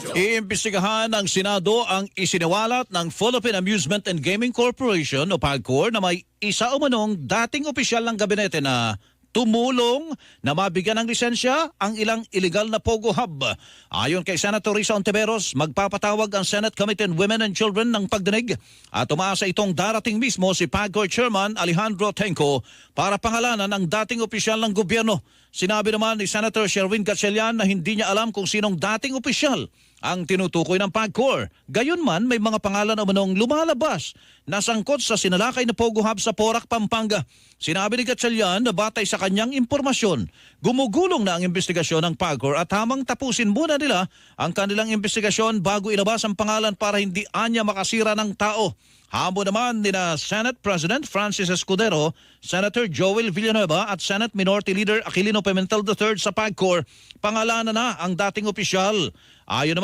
Iimbestigahan ng Senado ang isiniwalat ng Philippine Amusement and Gaming Corporation o PAGCOR na may isa umanong dating opisyal ng gabinete na tumulong na mabigyan ng lisensya ang ilang illegal na Pogo Hub. Ayon kay Senator Risa Ontiveros, magpapatawag ang Senate Committee on Women and Children ng pagdinig at umaasa itong darating mismo si PAGCOR Chairman Alejandro Tenco para pangalanan ang dating opisyal ng gobyerno. Sinabi naman ni Senator Sherwin Gatchalian na hindi niya alam kung sinong dating opisyal ang tinutukoy ng PAGCOR. Gayunman, may mga pangalan umanong lumalabas na sangkot sa sinalakay na Pogo Hub sa Porac, Pampanga. Sinabi ni Gatchalian na batay sa kanyang impormasyon, gumugulong na ang investigasyon ng PAGCOR at hamang tapusin muna nila ang kanilang investigasyon bago ilabas ang pangalan para hindi anya makasira ng tao. Habo naman ni na Senate President Francis Escudero, Senator Joel Villanueva at Senate Minority Leader Aquilino Pimentel III sa PAGCOR, pangalanan na ang dating opisyal. Ayon naman